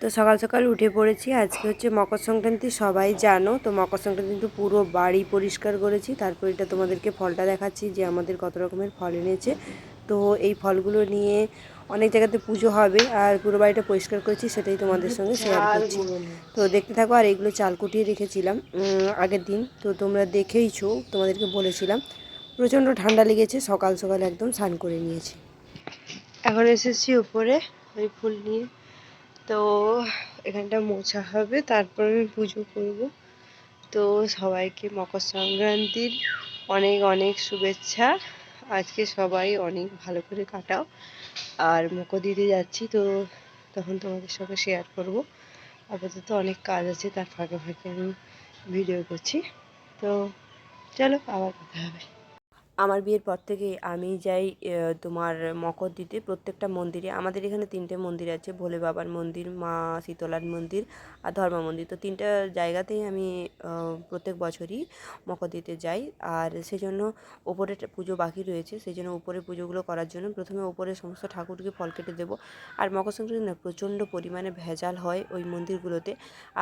তো সকাল সকাল উঠে পড়েছি। আজকে হচ্ছে মকর সংক্রান্তি, সবাই জানো। তো মকর সংক্রান্তি কিন্তু পুরো বাড়ি পরিষ্কার করেছি। তারপর এটা তোমাদেরকে ফলটা দেখাচ্ছি যে আমাদের কত রকমের ফল এনেছে। তো এই ফলগুলো নিয়ে অনেক জায়গাতে পুজো হবে আর পুরো বাড়িটা পরিষ্কার করেছি, সেটাই তোমাদের সঙ্গে শেয়ার করছি। তো দেখতে থাকো, আর এইগুলো চাল কুটিয়ে রেখেছিলাম আগের দিন। তো তোমরা দেখেইছো, তোমাদেরকে বলেছিলাম। প্রচণ্ড ঠান্ডা লেগেছে, সকাল সকাল একদম স্নান করে নিয়েছি। এখন এসেছি উপরে, ওই ফুল নিয়ে। তো এখানটা মোছা হবে, তারপর আমি পুজো করব। তো সবাইকে মকর সংক্রান্তির অনেক অনেক শুভেচ্ছা। আজকে সবাই অনেক ভালো করে কাটাও। আর মুখো দিতে যাচ্ছি, তো তখন তোমাদের সঙ্গে শেয়ার করব। আপাতত অনেক কাজ আছে, তার ফাঁকে ফাঁকে আমি ভিডিও করছি। তো চলো, আবার কথা হবে। আমার বিয়ের পর থেকে আমি যাই তোমার মকর দিতে। প্রত্যেকটা মন্দিরে, আমাদের এখানে তিনটে মন্দির আছে। ভোলে বাবার মন্দির, মা শীতলার মন্দির আর ধর্ম মন্দির। তো তিনটা জায়গাতেই আমি প্রত্যেক বছরই মকর দিতে যাই। আর সেজন্য ওপরে পুজো বাকি রয়েছে। সেই জন্য উপরে পুজোগুলো করার জন্য প্রথমে ওপরে সমস্ত ঠাকুরকে ফল কেটে দেবো। আর মকর সংক্রান্তি না, প্রচণ্ড পরিমাণে ভেজাল হয় ওই মন্দিরগুলোতে।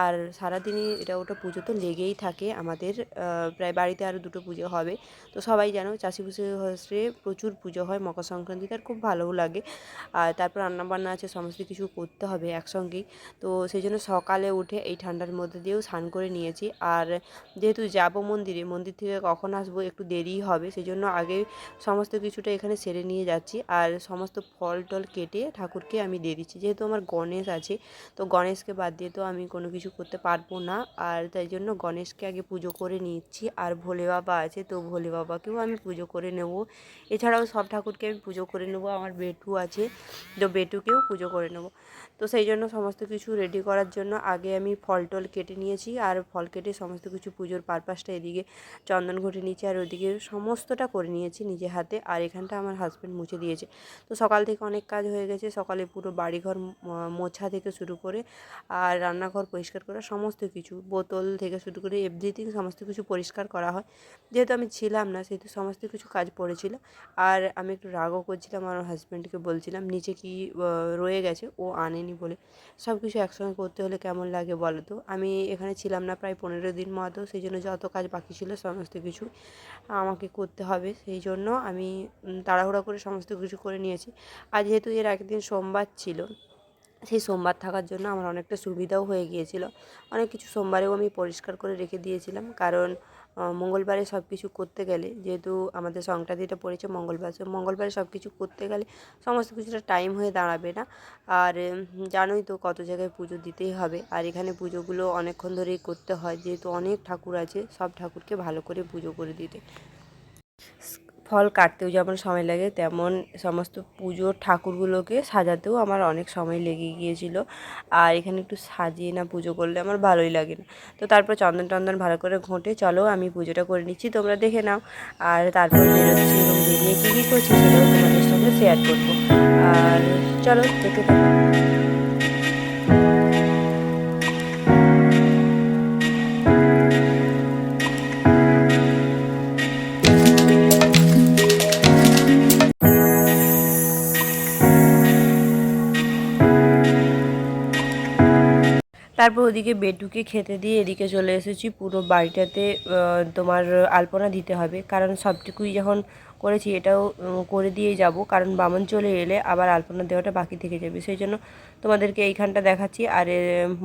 আর সারাদিনই এটা ওটা পুজো তো লেগেই থাকে আমাদের। প্রায় বাড়িতে আরও দুটো পুজো হবে। তো সবাই জানো চাষি পুষি হসে প্রচুর পুজো হয় মকর সংক্রান্তিতে, আর খুব ভালোও লাগে। আর তারপর রান্নাবান্না আছে, সমস্ত কিছু করতে হবে একসঙ্গেই। তো সেই জন্য সকালে উঠে এই ঠান্ডার মধ্যে দিয়েও স্নান করে নিয়েছি। আর যেহেতু যাব মন্দিরে, মন্দির থেকে কখন আসব একটু দেরি হবে, সেই জন্য আগে সমস্ত কিছুটা এখানে সেরে নিয়ে যাচ্ছি। আর সমস্ত ফল টল কেটে ঠাকুরকে আমি দিয়ে দিচ্ছি। যেহেতু আমার গণেশ আছে, তো গণেশকে বাদ দিয়ে তো আমি কোনো কিছু করতে পারব না। আর তাই জন্য গণেশকে আগে পুজো করে নিচ্ছি। আর ভোলে বাবা আছে, তো ভোলে বাবাকেও আমি পুজো করে নেব। এছাড়াও সব ঠাকুরকে আমি পুজো করে নেব, আমার বেটু আছে, তো বেটুকেও পুজো করে নেব। তো সেই জন্য সমস্ত কিছু রেডি করার জন্য আগে আমি ফল টল কেটে নিয়েছি, আর ফল কেটে সমস্ত কিছু পুজোর পারপাসটা এদিকে চন্দন ঘটে নিয়েছি, আর ওদিকে সমস্তটা করে নিয়েছি নিজে হাতে, আর এখানটা আমার হাজব্যান্ড মুছে দিয়েছে। তো সকাল থেকে অনেক কাজ হয়ে গেছে, সকালে পুরো বাড়িঘর মোছা থেকে শুরু করে, আর রান্নাঘর পরিষ্কার করা সমস্ত কিছু, বোতল থেকে শুরু করে এভরিথিং সমস্ত কিছু পরিষ্কার করা হয়। যেহেতু আমি ছিলাম না, সেহেতু সমস্ত কিছু কাজ পড়েছিল। আর আমি একটু রাগও করছিলাম আমার হাজব্যান্ডকে বলছিলাম, নিচে কি রয়ে গেছে? ও আনেনি বলে। সব কিছু একসঙ্গে করতে হলে কেমন লাগে বলো তো? আমি এখানে ছিলাম না প্রায় পনেরো দিন মতো, সেই জন্য যত কাজ বাকি ছিল সমস্ত কিছু আমাকে করতে হবে। সেই জন্য আমি তাড়াহুড়া করে সমস্ত কিছু করে নিয়েছি। আর যেহেতু এর একদিন সোমবার ছিল, সেই সোমবার থাকার জন্য আমার অনেকটা সুবিধাও হয়ে গিয়েছিল। অনেক কিছু সোমবারেও আমি পরিষ্কার করে রেখে দিয়েছিলাম। কারণ মঙ্গলবারে সব কিছু করতে গেলে, যেহেতু আমাদের সংক্রান্তিটা পড়েছে মঙ্গলবার সো মঙ্গলবারে সব কিছু করতে গেলে সমস্ত কিছুটা টাইম হয়ে দাঁড়াবে না। আর জানোই তো কত জায়গায় পুজো দিতেই হবে, আর এখানে পুজোগুলো অনেকক্ষণ ধরেই করতে হয়, যেহেতু অনেক ঠাকুর আছে, সব ঠাকুরকে ভালো করে পুজো করে দিতে। ফল কাটতেও যেমন সময় লাগে, তেমন সমস্ত পুজোর ঠাকুরগুলোকে সাজাতেও আমার অনেক সময় লেগে গিয়েছিল। আর এখানে একটু সাজিয়ে না পুজো করলে আমার ভালোই লাগে না। তো তারপর চন্দন টন্দন ভালো করে ঘঁটে, চলো আমি পুজোটা করে নিচ্ছি, তোমরা দেখে নাও। আর তারপর বেরোচ্ছি এবং বেরিয়ে কী কী করছি সেটাও তোমাদের সঙ্গে শেয়ার করব। আর চলো দেখে তারপর ওদিকে বেটুকে খেতে দিয়ে এদিকে চলে এসেছি। পুরো বাড়িটাতে তোমার আলপনা দিতে হবে। কারণ সবটুকুই যখন করেছি এটাও করে দিয়ে যাব। কারণ বামন চলে এলে আবার আলপনা দেওয়াটা বাকি থেকে যাবে। সেই জন্য তোমাদেরকে এইখানটা দেখাচ্ছি। আর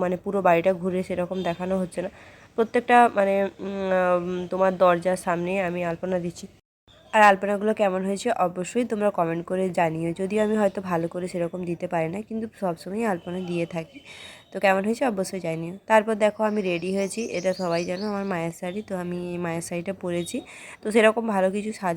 মানে পুরো বাড়িটা ঘুরে সেরকম দেখানো হচ্ছে না। প্রত্যেকটা মানে তোমার দরজার সামনে আমি আলপনা দিচ্ছি। আর আলপনাগুলো কেমন হয়েছে অবশ্যই তোমরা কমেন্ট করে জানিও। যদিও আমি হয়তো ভালো করে সেরকম দিতে পারি না, কিন্তু সবসময় আলপনা দিয়ে থাকি। তো কেমন হয়েছে অবশ্যই জানিও। তারপর দেখো আমি রেডি হয়েছি, এটা সবাই জানো আমার মায়ের শাড়ি, তো আমি এই মায়ের শাড়িটা পরেছি। তো সেরকম ভালো কিছু সাজ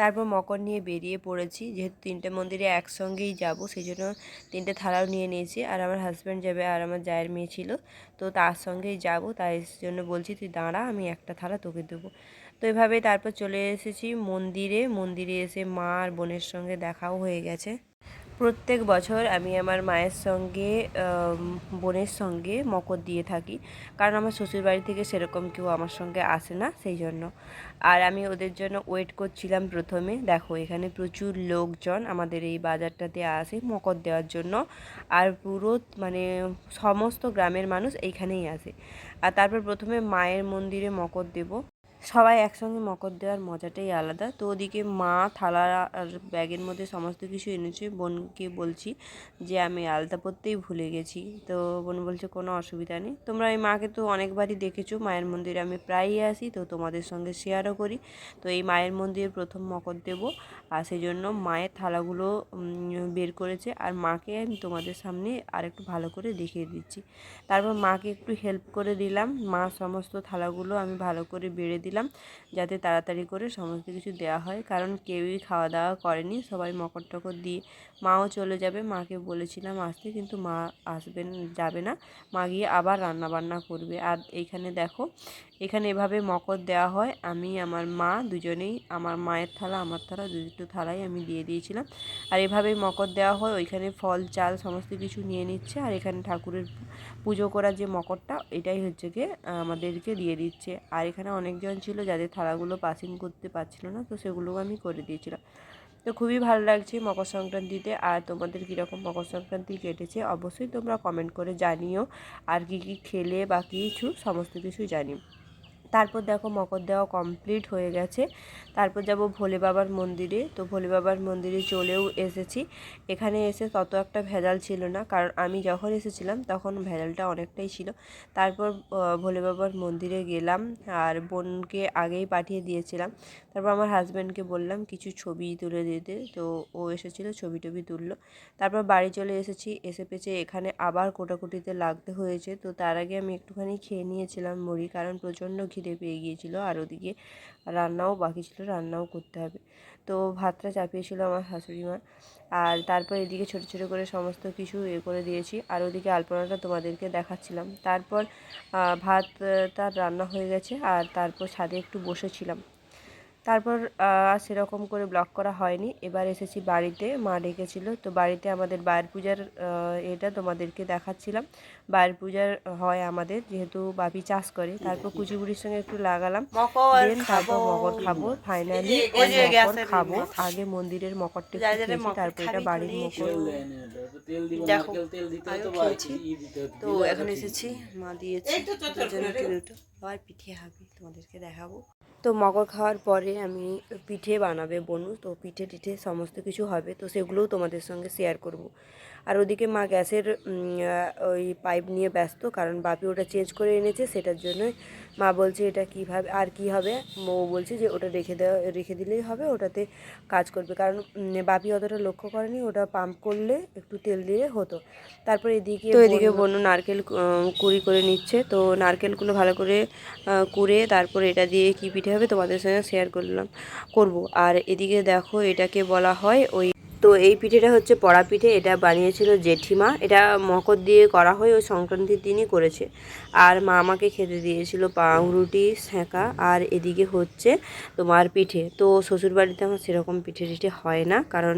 তারপর মকর নিয়ে বেরিয়ে পড়েছি, যেহেতু তিনটে মন্দিরে একসঙ্গেই যাব সেই জন্য তিনটে থালাও নিয়ে নিয়েছি। আর আমার হাজব্যান্ড যাবে, আর আমার জায়ের মেয়ে ছিল, তো তার সঙ্গেই যাব, তাই জন্য বলছি তুই দাঁড়া, আমি একটা থালা তোকে দেবো। তো এভাবে তারপর চলে এসেছি মন্দিরে মন্দিরে এসে মা আর বোনের সঙ্গে দেখাও হয়ে গেছে। প্রত্যেক বছর আমি আমার মায়ের সঙ্গে বোনের সঙ্গে মকর দিয়ে থাকি। কারণ আমার শ্বশুর বাড়ি থেকে সেরকম কেউ আমার সঙ্গে আসে না, সেই জন্য। আর আমি ওদের জন্য ওয়েট করছিলাম প্রথমে। দেখো, এখানে প্রচুর লোকজন আমাদের এই বাজারটাতে আসে মকর দেওয়ার জন্য। আর পুরো মানে সমস্ত গ্রামের মানুষ এইখানেই আসে। আর তারপর প্রথমে মায়ের মন্দিরে মকর দেব। সবাই একসঙ্গে মকর দেওয়ার মজাটাই আলাদা। তো ওদিকে মা থালা আর ব্যাগের মধ্যে সমস্ত কিছু এনেছে। বোনকে বলছি যে, আমি আলতা পরতেই ভুলে গেছি। তো বোন বলছে, কোনো অসুবিধা নেই। তোমরা এই মাকে তো অনেকবারই দেখেছ। মায়ের মন্দিরে আমি প্রায়ই আসি, তো তোমাদের সঙ্গে শেয়ারও করি। তো এই মায়ের মন্দিরে প্রথম মকর দেব। আর সেই জন্য মায়ের থালাগুলো বের করেছে। আর মাকে আমি তোমাদের সামনে আর একটু ভালো করে দেখিয়ে দিচ্ছি। তারপর মাকে একটু হেল্প করে দিলাম। মা সমস্ত থালাগুলো আমি ভালো করে বেড়ে দিলাম। যাতে তাড়াতাড়ি করে সমস্ত কিছু দেওয়া হয়। কারণ কেউই খাওয়া দাওয়া করেনি, সবাই মকর টকর দিয়ে মাও চলে যাবে। মাকে বলেছিলাম আসতে, কিন্তু মা আসবেন, যাবে না। মা গিয়ে আবার রান্না বান্না করবে। আর এইখানে দেখো এখানে এভাবে মকর দেওয়া হয়। আমি, আমার মা দুজনেই, আমার মায়ের থালা, আমার থালা দুটো থালাই আমি দিয়ে দিয়েছিলাম। আর এভাবেই মকর দেওয়া হয়। ওইখানে ফল, চাল, সমস্ত কিছু নিয়ে নিচ্ছে। আর এখানে ঠাকুরের পুজো করার যে মকরটা, এটাই হচ্ছে গিয়ে আমাদেরকে দিয়ে দিচ্ছে। আর এখানে অনেকজন ছিল যাদের থালাগুলো পাসিং করতে পারছিল না, তো সেগুলোও আমি করে দিয়েছিলাম। তো খুবই ভালো লাগছে মকর সংক্রান্তিতে। আর তোমাদের কীরকম মকর সংক্রান্তি কেটেছে, অবশ্যই তোমরা কমেন্ট করে জানিও। আর কী কী খেলে বা কিছু, সমস্ত কিছু জানিও। তারপর দেখো মকর দেওয়া কমপ্লিট হয়ে গেছে। তারপর যাব ভোলে বাবার মন্দিরে। তো ভোলে বাবার মন্দিরে চলেও এসেছি। এখানে এসে তত একটা ভেজাল ছিল না। কারণ আমি যখন এসেছিলাম তখন ভেজালটা অনেকটাই ছিল। তারপর ভোলে বাবার মন্দিরে গেলাম আর বোনকে আগেই পাঠিয়ে দিয়েছিলাম। তারপর আমার হাজব্যান্ডকে বললাম, কিছু ছবি তুলে দিতে তো ও এসেছিল, ছবি টবি তুললো। তারপর বাড়ি চলে এসেছি। এসে পেছে এখানে আবার কোটাকুটিতে লাগতে হয়েছে। তো তার আগে আমি একটুখানি খেয়ে নিয়েছিলাম মুড়ি। কারণ প্রচণ্ড খিদে পেয়ে গিয়েছিল আর ওদিকে রান্নাও বাকি ছিল, রান্নাও করতে হবে। তো ভাতটা চাপিয়েছিল আমার শাশুড়ি মা। আর তারপর এদিকে ছোটো ছোটো করে সমস্ত কিছু এ করে দিয়েছি। আর ওদিকে আলপনাটা তোমাদেরকে দেখাচ্ছিলাম। তারপর ভাত তার রান্না হয়ে গেছে। আর তারপর ছাদে একটু বসেছিলাম। তারপর আর সেরকম করে ব্লগ করা হয়নি। এবার এসেছি বাড়িতে মা ডেকেছিল। তো বাড়িতে আমাদের বায়ের পূজার এটা তোমাদেরকে দেখাচ্ছিলাম। বায়ের পূজার হয় আমাদের যেহেতু বাপি চাষ করে তারপর কুচিপুড়ির সঙ্গে একটু লাগালাম। দেন তারপর মকর খাব ফাইনালি মকর খাব। আগে মন্দিরের মকরটা তারপর এটা বাড়ির মকর। দেখো তো এখন এসেছি মা দিয়েছে। পিঠে হবে তোমাদেরকে দেখাবো। তো মগর খাওয়ার পরে আমি পিঠে বানাবে বনু তো পিঠে টিঠে সমস্ত কিছু হবে তো সেগুলোও তোমাদের সঙ্গে শেয়ার করব। আর ওদিকে মা গ্যাসের ওই পাইপ নিয়ে ব্যস্ত কারণ বাপি ওটা চেঞ্জ করে এনেছে সেটার জন্যই মা বলছে এটা কীভাবে আর কি হবে? ও বলছে যে ওটা রেখে দেওয়া রেখে দিলেই হবে ওটাতে কাজ করবে। কারণ বাপি অতটা লক্ষ্য করেনি ওটা পাম্প করলে একটু তেল দিয়ে হতো। তারপর এদিকে তো এদিকে বনু নারকেল কুড়ি করে নিচ্ছে তো নারকেলগুলো ভালো করে কুড়ে তারপর এটা দিয়ে কি পিঠে হবে তোমাদের সঙ্গে শেয়ার করলাম করব। আর এদিকে দেখো এটাকে বলা হয় ওই তো এই পিঠেটা হচ্ছে পড়া পিঠে এটা বানিয়েছিল জেঠিমা। এটা মকর দিয়ে করা হয় ওই সংক্রান্তির দিনই করেছে। আর মা আমাকে খেতে দিয়েছিল পাউরুটি সেঁকা আর এদিকে হচ্ছে তোমার পিঠে। তো শ্বশুরবাড়িতে আমার সেরকম পিঠে টিঠে হয় না কারণ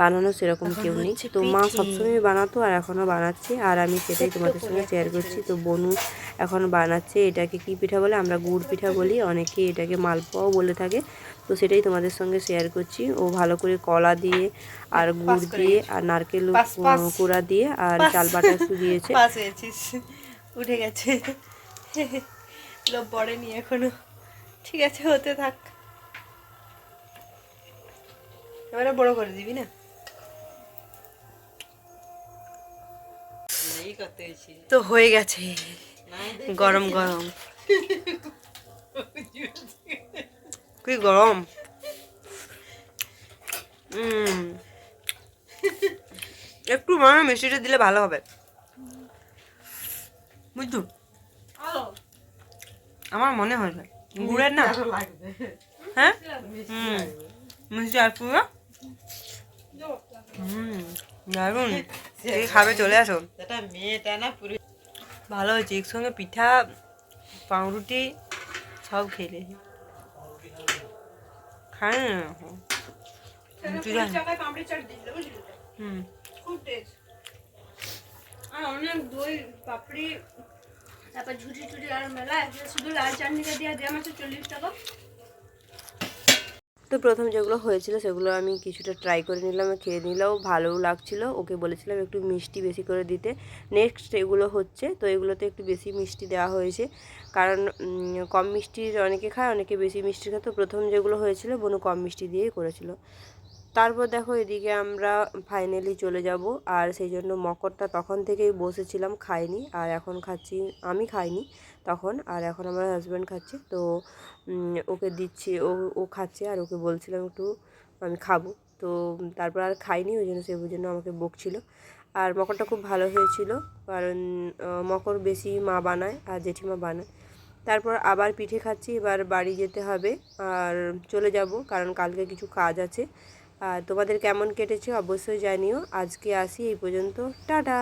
বানানো সেরকম কেউ নেই। তো মা সবসময় বানাতো আর এখনও বানাচ্ছে। আর আমি সেটাই তোমাদের সঙ্গে শেয়ার করছি। তো বনু এখন বানাচ্ছে এটাকে কি পিঠা বলে? আমরা গুড় পিঠা বলি। অনেকে এটাকে মালপোয়াও বলে থাকে। তো সেটাই তোমাদের সঙ্গে শেয়ার করছি। ও ভালো করে কলা দিয়ে আর গুড় দিয়ে আর নারকেল কুড়া দিয়ে আর চাল বাটা একটু দিয়েছে উঠে গেছে। লোভ পড়েনি এখনও। ঠিক আছে হতে থাক। এবারে বড় করে দিবি না? তো হয়ে গেছে। গরম গরম। কি গরম উম একটু মানে মিষ্টিটা দিলে ভালো হবে। বুঝছ? আমার মনে হয় না। গুড়ের না? হ্যাঁ? মিষ্টি আর পুরো? হুম। দারুণ খাবে চলে আসো। ভালো হয়েছে। একসঙ্গে পিঠা, পাউরুটি, সব খেলে খায় না জান হুম। খুব টেস্ট আর অনেক দই পাপড়ি তারপর ঝুটি টুটি আর মেলা আছে শুধু লাল চাটনিটা দিয়ে দেওয়া মাত্র চল্লিশ টাকা। তো প্রথম যেগুলো হয়েছিল সেগুলো আমি কিছুটা ট্রাই করে নিলাম, খেয়ে নিলেও ভালোও লাগছিল। ওকে বলেছিলাম একটু মিষ্টি বেশি করে দিতে। নেক্সট এগুলো হচ্ছে, তো এগুলোতে একটু বেশি মিষ্টি দেওয়া হয়েছে। কারণ কম মিষ্টির অনেকে খায়, অনেকে বেশি মিষ্টি খায়। তো প্রথম যেগুলো হয়েছিল, বোনু কম মিষ্টি দিয়েই করেছিল। তারপর দেখো এদিকে আমরা ফাইনালি চলে যাব। আর সেই জন্য মকরটা তখন থেকেই বসেছিলাম, খাইনি। আর এখন খাচ্ছি, আমি খাইনি। তখন, আর এখন আমার হাজব্যান্ড খাচ্ছে, তো ওকে দিচ্ছি, ও ও খাচ্ছে, আর ওকে বলছিলাম একটু আমি খাব। তো, তারপর আর খাইনি, ওই জন্য সে ওই জন্য আমাকে বকছিল। আর মকরটা খুব ভালো হয়েছিল, কারণ মকর বেশি মা বানায় আর জেঠিমা বানায়। তারপর আবার পিঠে খাচ্ছি, এবার বাড়ি যেতে হবে, আর চলে যাব, কারণ কালকে কিছু কাজ আছে। আর তোমাদের কেমন কেটেছে অবশ্যই জানিও। আজকে আসি এই পর্যন্ত, টাটা!